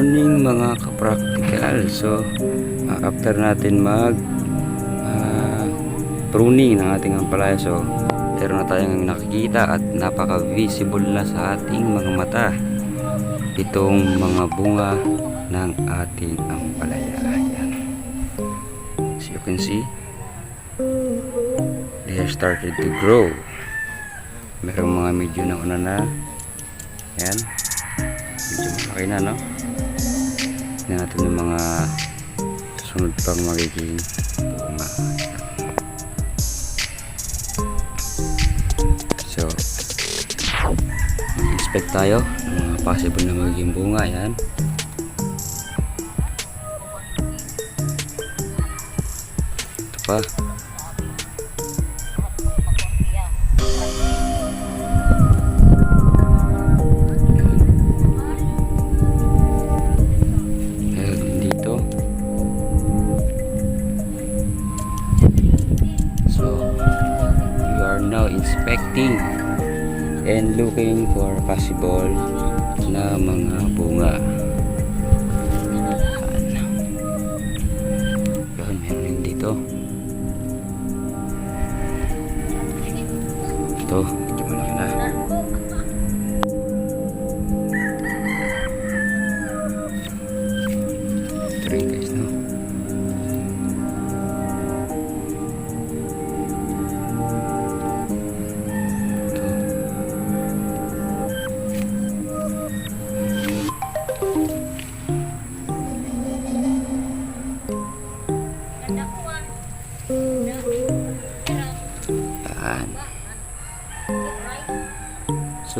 morning mga ka-practical. So, ah, after natin mag ah, pruning ng ating ampalaya. So, meron na tayong nakikita at napaka-visible na sa ating mga mata. Itong mga bunga ng ating ampalaya. Ayan. As you can see, they have started to grow. Merong mga medyo na una na. Ayan. Medyo malaki na, no? Tignan natin yung mga sunod pang magiging bunga. So, mag-inspect tayo mga possible na magiging bunga. Ayan. Ito pa. Inspecting and looking for possible na mga bunga. Yun, meron dito.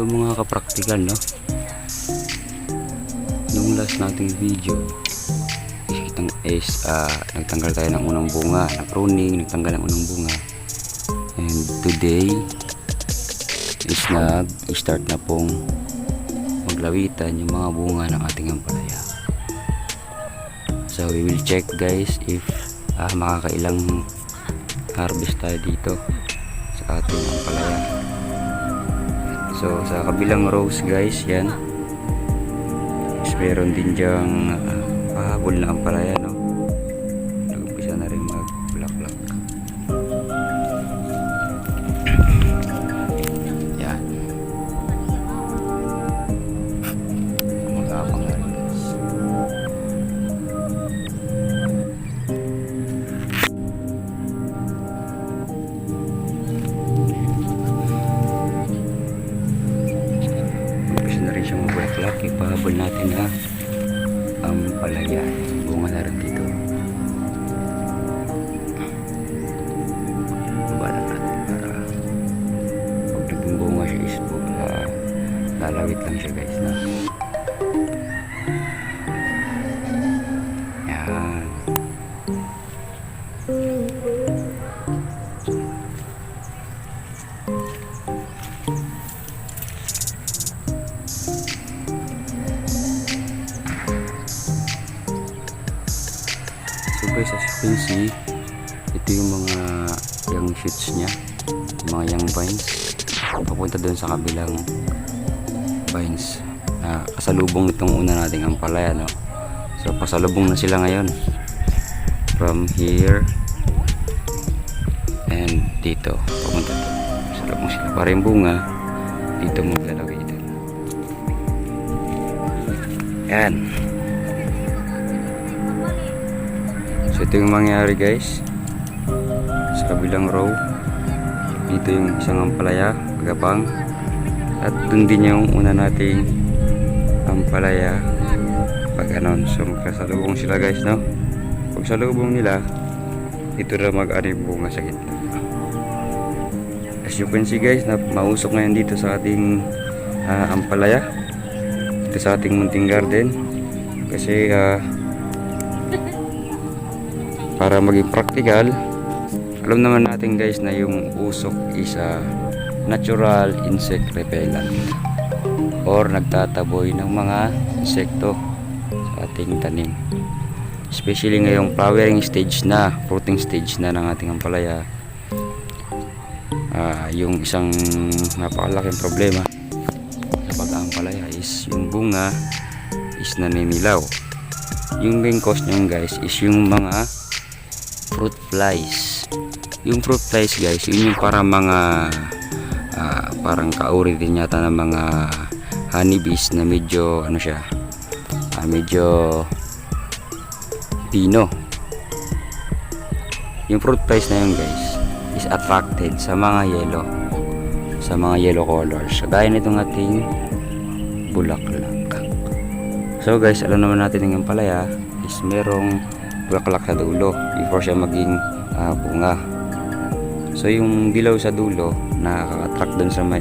So mga kapraktikal no? Nung last nating video kitang, is ah, nagtanggal tayo ng unang bunga na pruning, nagtanggal ng unang bunga. And today is nag-start na pong maglawitan yung mga bunga ng ating ampalaya. So we will check guys if ah, makakailang harvest tayo dito sa ating ampalaya so sa kabilang rows guys yan. Is meron din dyang uh, pahabol na ampalaya na rin siyang magbulaklak. Ipahabol natin na ang palaya. Bunga na rin dito. Baba na natin para pag naging bunga siya is uh, lalawit lang siya guys na. Guys, as you can see, ito yung mga young shoots niya, yung mga young vines. Papunta doon sa kabilang vines. na kasalubong nitong una nating ampalaya, no? So pasalubong na sila ngayon. From here and dito, papunta doon. Pasalubong sila. Para yung bunga, dito maglalagay ito. Yan. So ito yung mangyari guys. Sa kabilang row Dito yung isang ampalaya Pagapang At dun din yung una nating Ampalaya Pag anon So magkasalubong sila guys no? Pag salubong nila Dito na mag-anim bunga sa gitna. As you can see guys na Mausok ngayon dito sa ating ah, Ampalaya. Dito sa ating munting garden. Kasi ah para maging practical alam naman natin guys na yung usok is a natural insect repellent or nagtataboy ng mga insekto sa ating tanim especially ngayong flowering stage na fruiting stage na ng ating ampalaya Ah, yung isang napakalaking problema sa pag-aampalaya is yung bunga is naninilaw. Yung main cause niyan guys is yung mga fruit flies. Yung fruit flies guys, yun yung para mga ah, parang kauri din yata ng mga honeybees na medyo ano siya, ah, medyo pino. Yung fruit flies na yun guys is attracted sa mga yellow sa mga yellow colors. Gaya nitong ating bulaklak. So guys, alam naman natin yung palaya is merong bulaklak sa dulo before siya maging ah, bunga. So yung dilaw sa dulo nakaka-attract dun sa may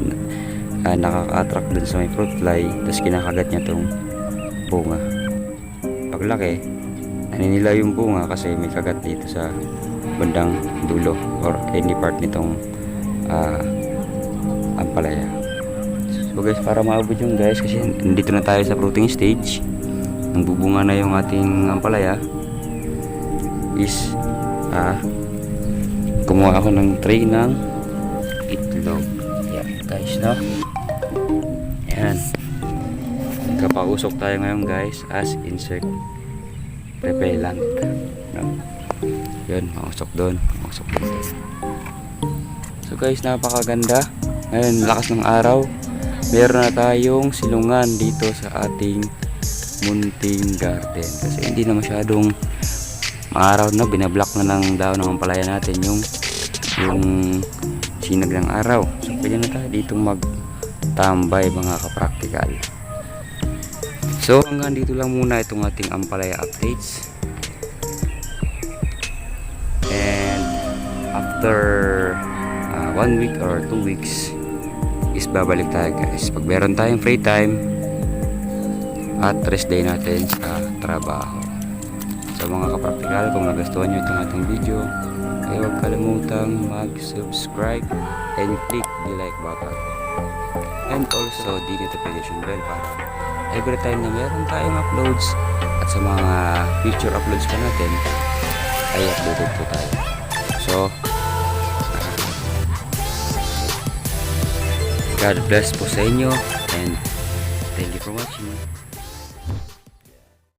ah, nakaka-attract dun sa may fruit fly tapos kinakagat niya tong bunga. Paglaki, naninilaw yung bunga kasi may kagat dito sa bandang dulo or any part nitong ah, ampalaya. So guys, para maabot yung guys kasi nandito na tayo sa fruiting stage. Nang bubunga na yung ating ampalaya is ah kumuha ako ng tray ng itlog. Yan guys, no? Yan. Kapausok tayo ngayon guys as insect repellent. No? Yun, mausok doon. Mausok dito. So guys, napakaganda. Ngayon, lakas ng araw. Meron na tayong silungan dito sa ating munting garden. Kasi hindi na masyadong maaraw na. Binablock na ng daon ng palaya natin yung yung sinag ng araw. So pwede na tayo dito magtambay mga kapraktikal. So hanggang dito lang muna itong ating ampalaya updates. And after uh, one week or two weeks is babalik tayo guys pag meron tayong free time at rest day natin sa trabaho sa mga kapraktikal kung nagustuhan nyo itong ating video ay huwag kalimutang mag subscribe and click the like button and also the notification bell para every time na meron tayong uploads at sa mga future uploads pa natin ay uploaded po tayo so God bless po sa inyo and thank you for watching.